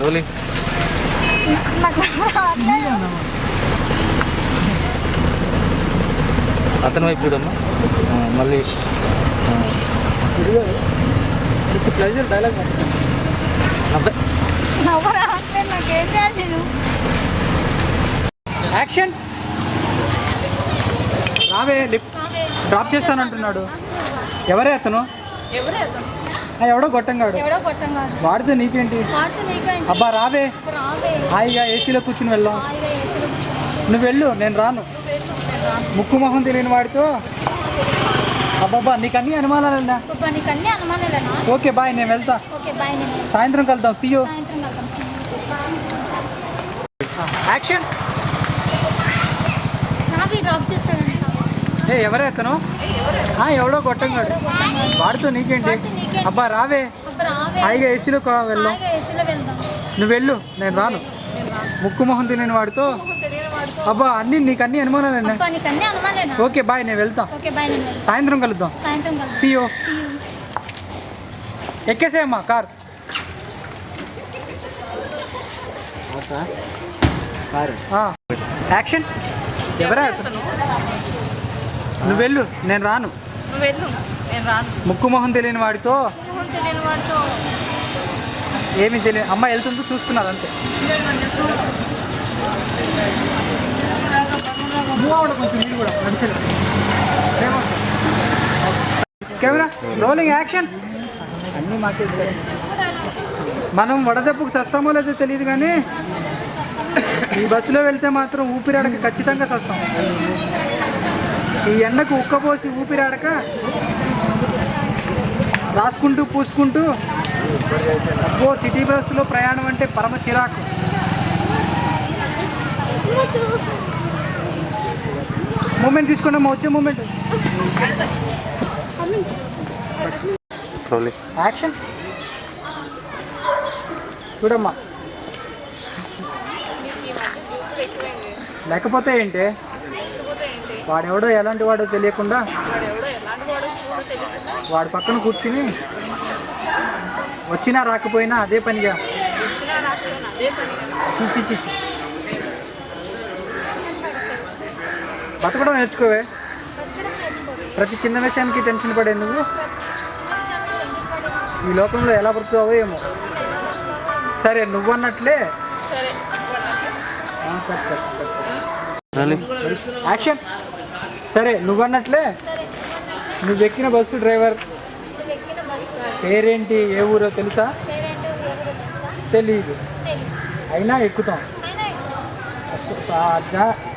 Rolling. అతని వైపు చూడమ్మా. మళ్ళీ డైలాగ్ యాక్షన్ రావే లిఫ్ట్. డ్రాప్ చేస్తానంటున్నాడు. ఎవరే అతను? ఎవరు అతను? ఎవడో గొట్టంగాడు. ఎవడో వాడితే నీకేంటి? వాడితే నీకేంటి? అబ్బా రావే. రావే. హాయిగా ఏసీలో కూర్చుని వెళ్దాం. నువ్వు వెళ్ళు నేను రాను. ముక్కు మొహం తెలియని వాడితో? అబ్బాబ్బా నీకు అన్ని అనుమానాలేనా ఓకే బాయ్ నేను వెళ్తా. సాయంత్రం కలుద్దాం. సీయో యాక్షన్ డ్రాప్ చేస్తానండి ఏ ఎవరే అతను? ఆ, ఎవడో గొట్టంగాడు వాడితో నీకేంటి? వాడితో నీకేంటి? అబ్బా రావే. హాయిగా ఏసీలో వెళ్దాం వెళ్దాం. నువ్వు వెళ్ళు నేను రాను. ముక్కు మొహం తెలియని వాడితో? అబ్బా అన్ని నీకు అన్ని? అనుమానాలేనా? ఓకే బాయ్ నేను వెళ్తా. సాయంత్రం కలుద్దాం. సాయంత్రం కలుద్దాం. See you. ఎక్కేసేయమ్మా కార్. ఆ, యాక్షన్? ఎవరా? నువ్వు వెళ్ళు నేను రాను. నువ్వు వెళ్ళు నేను రాను. ముక్కు మొహం తెలియని వాడితో మొహం తెలియని వాడితో ఏమీ తెలియదు అమ్మ వెళ్తుందో చూస్తున్నారు అంతే. Camera rolling action. అన్నీ మాకే మనం వడదెబ్బకు చస్తామో లేదో తెలియదు కానీ ఈ బస్సులో వెళ్తే మాత్రం ఊపిరాడక ఖచ్చితంగా చస్తాం. ఈ ఎండకు ఉక్కపోసి ఊపిరాడక రాసుకుంటూ పూసుకుంటూ అబ్బో సిటీ బస్సులో ప్రయాణం అంటే పరమ చిరాకు. మూమెంట్ అమ్మా వచ్చే మూమెంట్. యాక్షన్. చూడమ్మా. లేకపోతే ఏంటి? వాడెవడో ఎలాంటి వాడో తెలియకుండా వాడి పక్కన కూర్చుని వచ్చినా రాకపోయినా అదే పనిగా. చీ చీ చీ బతకడం నేర్చుకోవే. ప్రతి చిన్న విషయానికి టెన్షన్ పడే నువ్వు ఈ లోకంలో ఎలా బ్రతుకుతావో ఏమో. సరే నువ్వన్నట్లే. ఆ, కట్, యాక్షన్. సరే నువ్వన్నట్లే. నువ్వు ఎక్కిన బస్సు డ్రైవర్ పేరేంటి ఏ ఊరో తెలుసా? పేరేంటో ఎవరో తెలుసా తెలియదు తెలియదు అయినా ఎక్కుతాం.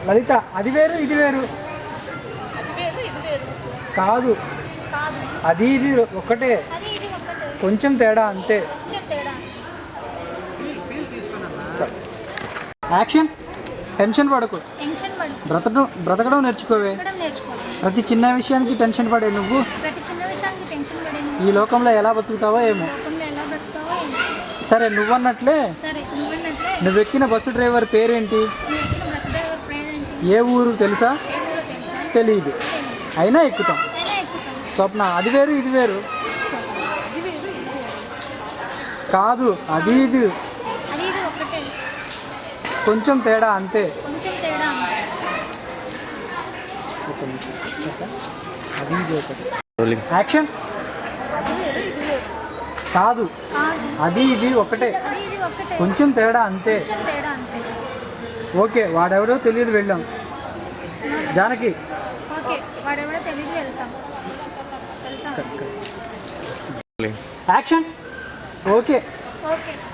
లలిత అది వేరు ఇది వేరు. కాదు. కాదు అది ఇది ఒకటే అది ఇది ఒక్కటే. కొంచెం తేడా అంతే. కొంచెం తేడా. యాక్షన్. టెన్షన్ పడకు. టెన్షన్ పడు బ్రతకడం బ్రతకడం నేర్చుకోవే. ప్రతి చిన్న విషయానికి టెన్షన్ పడే నువ్వు? ప్రతి చిన్న విషయానికి టెన్షన్ పడి ఈ లోకంలో ఎలా బతుకుతావో ఏమో. లోకంలో ఎలా బ్రతుకుతావో ఏమో. సరే నువ్వన్నట్లే. సరే నువ్వన్నట్లే. నువ్వు ఎక్కిన బస్సు డ్రైవర్ పేరేంటి? నువ్వు ఎక్కిన బస్ డ్రైవర్ పేరేంటి? ఏ ఊరు తెలుసా? ఏ ఊరో తెలుసా? తెలియదు అయినా ఎక్కుతాం. అయినా ఎక్కుతాను స్వప్న అది వేరు ఇది వేరు. కాదు అది ఇది అది ఇది. కొంచెం తేడా అంతే. కొంచెం తేడా ఒక నిమిషం. ఓకే? అది ఇది ఒకటి రోలింగ్ యాక్షన్ కాదు. కాదు. అది ఇది ఒకటే. కొంచెం తేడా అంతే. కొంచెం తేడా అంతే. ఓకే వాడెవడో తెలియదు వెళ్ళాం. జానకి. యాక్షన్? ఓకే.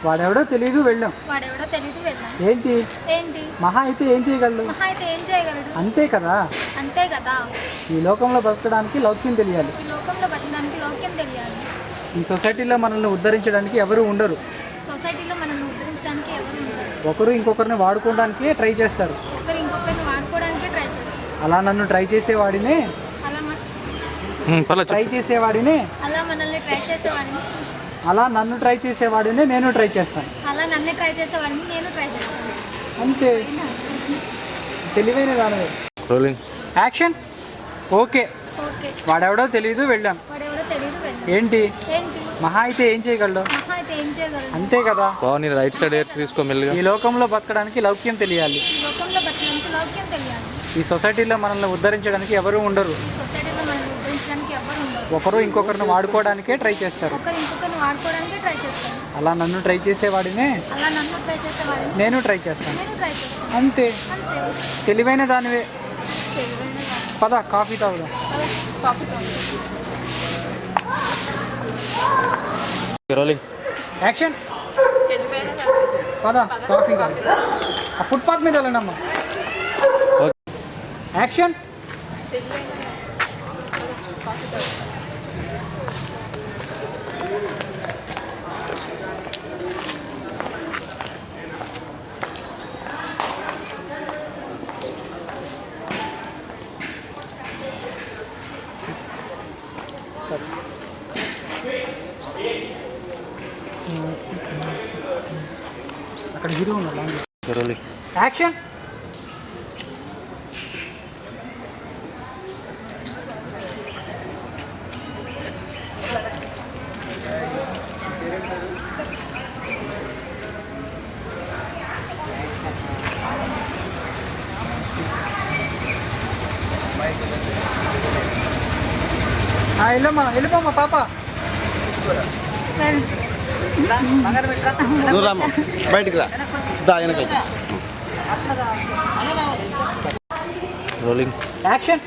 వాడెవడో తెలియదు వెళ్ళాం. వాడెవడో తెలియదు వెళ్దాం ఏంటి? ఏంటి? మహా అయితే ఏం చేయగలడు? మహా అయితే ఏం చేయగలడు? అంతే కదా? అంతే కదా. ఈ లోకంలో బతకడానికి లౌక్యం తెలియాలి. ఈ లోకంలో బతకడానికి లోక్యం తెలియాలి. ఈ సొసైటీలో మనల్ని ఉద్ధరించడానికి ఎవరు ఉండరు. సొసైటీలో మనల్ని ఉద్ధరించడానికి ఎవరు ఉండరు. ఒకరు ఇంకొకరిని వాడుకోవడానికి ట్రై చేస్తారు. ఒకరు ఇంకొకరిని వాడుకోవడానికి ట్రై చేస్తారు. అలా నన్ను ట్రై చేసేవాడినే? అలా ట్రై చేసేవాడినే? అలా మనల్ని ట్రై చేసేవాడిని. అలా నన్ను ట్రై చేసేవాడినే నేను ట్రై చేస్తాను. అలా నన్ను ట్రై చేసేవాడిని నేను ట్రై చేస్తాను. అంతే. తెలివైన దానివే. రోలింగ్ యాక్షన్ ఓకే ఓకే వాడెవడో తెలియదు వెళ్ళాం. వాడెవడో తెలియదు వెళ్ళి. ఏంటి? ఏంటి? మహా అయితే ఏం చేయగలడు? మహా అయితే ఏం చేయగలరు అంతే కదా. బావ రైట్ సైడ్ ఎయిర్స్ తీసుకో మెల్లిగా. ఈ లోకంలో బతకడానికి లౌక్యం తెలియాలి. ఈ లోకంలో బతకడానికి లౌక్యం తెలియాలి. ఈ సొసైటీలో మనల్ని ఉద్ధరించడానికి ఎవరు ఉండరు. ఈ సొసైటీలో మనం ఉద్ధరించడానికి ఎవరు ఉండరు. ఒకరు ఇంకొకరిని వాడుకోవడానికే ట్రై చేస్తారు. ఒకరు వాడుకోవడానికి ట్రై చేస్తారు అలా నన్ను ట్రై చేసేవాడినే? అలా నన్ను ట్రై చేసేవాడిని. నేను ట్రై చేస్తాను. నేను ట్రై చేస్తాను. అంతే. అంతే. తెలివైన దానివే. తెలివైన. పద కాఫీ తాగుదాం. Coffee rolling action. తెలివైన పద కాఫీ తాగుదాం ఆ ఫుట్పాత్ మీద వెళ్ళండమ్మా ఓకే. యాక్షన్. అక్కడ హీరో ఉన్నాడు రోలింగ్ యాక్షన్! వెళ్ళమ్మా వెళ్ళిపోమ్మా పాప. నువ్వు రామ్మా. బయటికి రా. దా వెనక రోలింగ్ యాక్షన్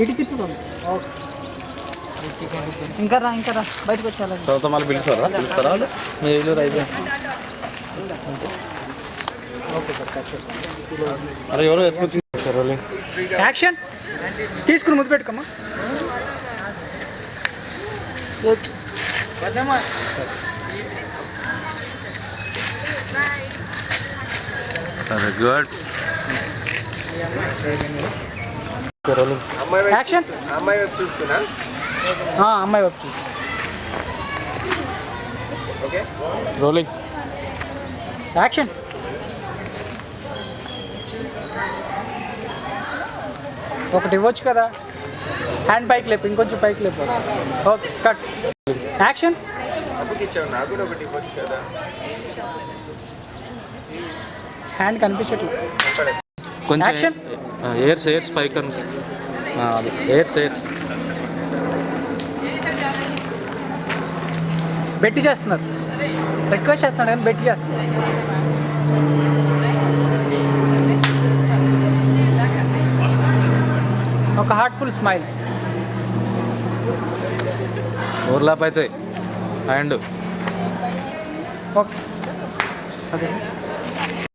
ఇటు తిప్పుకోండి ఓకే. ఇంకా రా ఇంకా రా. బయటకు వచ్చాలి తర్వాత మళ్ళీ పిలుస్తారా? పిలుస్తారా? వాళ్ళు? మీ ఇల్లు రైట్ అరే ఎవరో ఎత్తుకొచ్చి యాక్షన్ తీసుకుని ముద్దు పెట్టుకోమ్మా. గుడ్. రోలింగ్ యాక్షన్ అమ్మాయి చూస్తున్నా. అమ్మాయి వచ్చి ఓకే. రోలింగ్ యాక్షన్ ఒకటి ఇవ్వచ్చు కదా? హ్యాండ్ పైకి లేపు ఇంకొంచెం పైకి లేపు. ఓకే కట్ యాక్షన్ హ్యాండ్ కనిపించట్లేదు. కొంచెం. ఎయిర్స్ ఎయిర్స్ పైకి ఎయిర్స్ ఎయిర్స్ బెట్టి చేస్తున్నారు. రిక్వెస్ట్ చేస్తున్నాడు కానీ బెట్టి చేస్తున్నారు. ఒక హార్ట్ఫుల్ స్మైల్. ఓవర్లాప్ అవుతాయి హ్యాండ్ ఓకే. అదే.